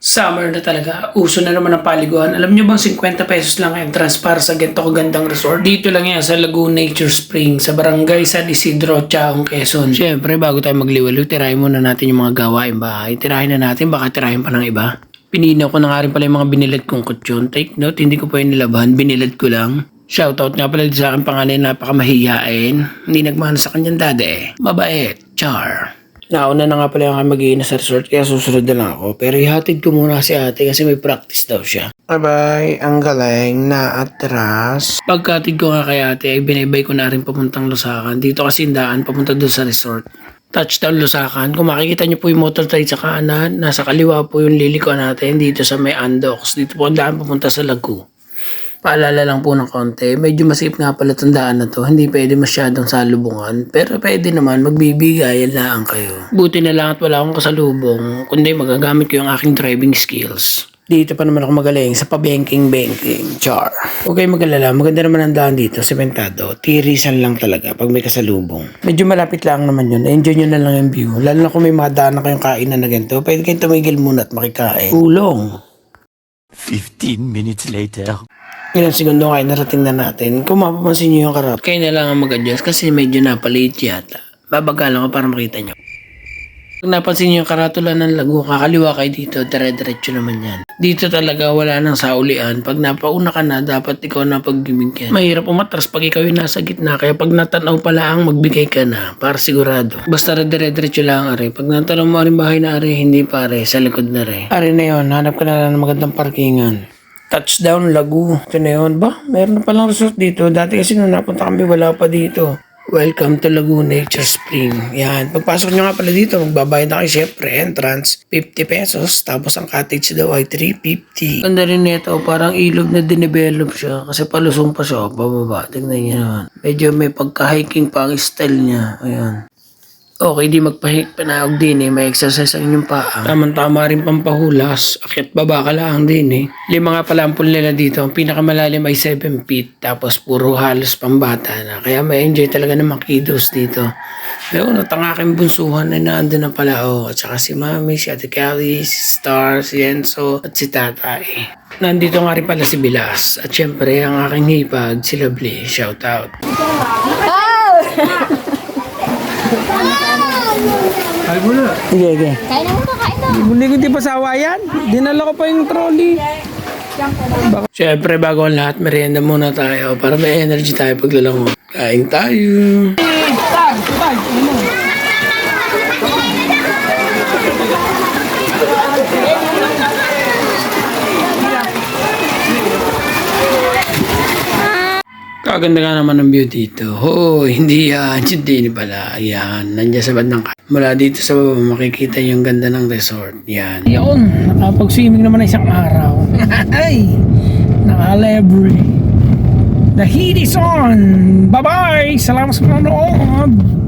Summer na talaga. Uso na naman ang paliguan. Alam nyo bang 50 pesos lang ang entrance para sa ganito kagandang resort? Dito lang yan sa Lagoon Nature Spring sa barangay San Isidro, Chaong, Quezon. Siyempre, bago tayo magliwalo, tirahin muna natin yung mga gawain bahay. Tirahin na natin, baka tirahin pa ng iba. Pininaw ko na nga rin pala yung mga binilad kong kutsyon. Take note, hindi ko pa yung nilabahan. Binilad ko lang. Shoutout nga pala sa akin pangalan na napakamahiyain. Hindi nagmahal sa kanyang dade eh. Mabait. Char. Nauna na nga pala yung mag sa resort kaya susunod na lang ako. Pero ihatid ko muna si ate kasi may practice daw siya. Bye-bye. Ang galing na atras. Pagkatid ko nga kay ate ay binaybay ko na rin papuntang Lusakan. Dito kasi daan papunta doon sa resort. Touchdown Lusakan. Kung makikita niyo po yung motor tayo sa kanan, nasa kaliwa po yung liliko natin dito sa may Andox. Dito po ang daan papunta sa Lagu. Paalala lang po ng konti, medyo masip nga pala itong daan na to. Hindi pwede masyadong salubungan. Pero pwede naman, magbibigayan lang kayo. Buti na lang at wala akong kasalubong. Kundi magagamit ko yung aking driving skills. Dito pa naman ako magaling sa pabanking-banking. Char. Kayong mag-alala. Maganda naman ang daan dito. Sementado. Tirisan lang talaga pag may kasalubong. Medyo malapit lang naman yun. Enjoy nyo na lang yung view. Lalo na kung may mga daan na kayong kainan na ganito. Pwede kayong tumigil muna at makikain. Ulong. 15 minutes later. Ilang segundo kayo narating na natin. Kung mapapansin nyo yung karap, kayo na lang ang mag-adjust kasi medyo napaliit yata. Babagalan ko para makita nyo. Kung napansin nyo yung karatula ng lago, kakaliwa kayo dito, dire-diretso naman yan. Dito talaga wala nang saulian. Pag napauna ka na, dapat ikaw na pagbibigyan. Mahirap umatras pag ikaw yung nasa gitna. Kaya pag natanaw pa lang, magbigay ka na. Para sigurado. Basta dire-diretso lang, are. Pag natanong mo rin bahay na, are, hindi pare. Sa likod na rin. Are na yun, hanap ka na lang ng magandang parkingan. Touchdown Lagu. Ito na yun. Ba, meron na palang resort dito. Dati kasi nung napunta kami, wala pa dito. Welcome to Lagu Nature Spring. Yan. Pagpasok nyo nga pala dito, magbabayad na kayo syempre. Entrance, 50 pesos. Tapos ang cottage daw ay 350. Ganda rin nito. Parang ilog na dinevelop siya. Kasi palusong pa siya. Pababa. Tingnan nyo naman. Medyo may pagka-hiking pa ang style niya. Ayan. Okay, di magpahik panawag din eh. May exercise ang inyong paa. Tama-tama rin pampahulas. Akit baba ka lang din eh. Lima nga pala ang pool nila dito. Ang pinakamalalim ay 7 feet. Tapos puro halos pambata na. Kaya may enjoy talaga ng mga kiddos dito. Pero at ang aking bunsuhan ay naandun na pala. Oh. At saka si Mami, si Ate Kelly, si Star, si Enzo, at si Tatay. Nandito nga rin pala si Bilas. At syempre, ang aking hipag, si Lovely. Shout out. Kain mo na. Sige, sige. Kain na muna, kain na. Hindi ko di pa sawayan. Dinala ko pa yung trolley. Siyempre, bago ang lahat, merienda muna tayo para may energy tayo paglalango. Kain tayo. Kaganda nga naman ng view dito. Oh, hindi yan. Hindi pala. Yan. Nandiyan sa bandang ka. Mula dito sa baba, makikita yung ganda ng resort. Yan. Yun. Nakapag-swimming naman isang araw. Ay! Nakalebre. The heat is on! Bye-bye! Salamat sa panonood!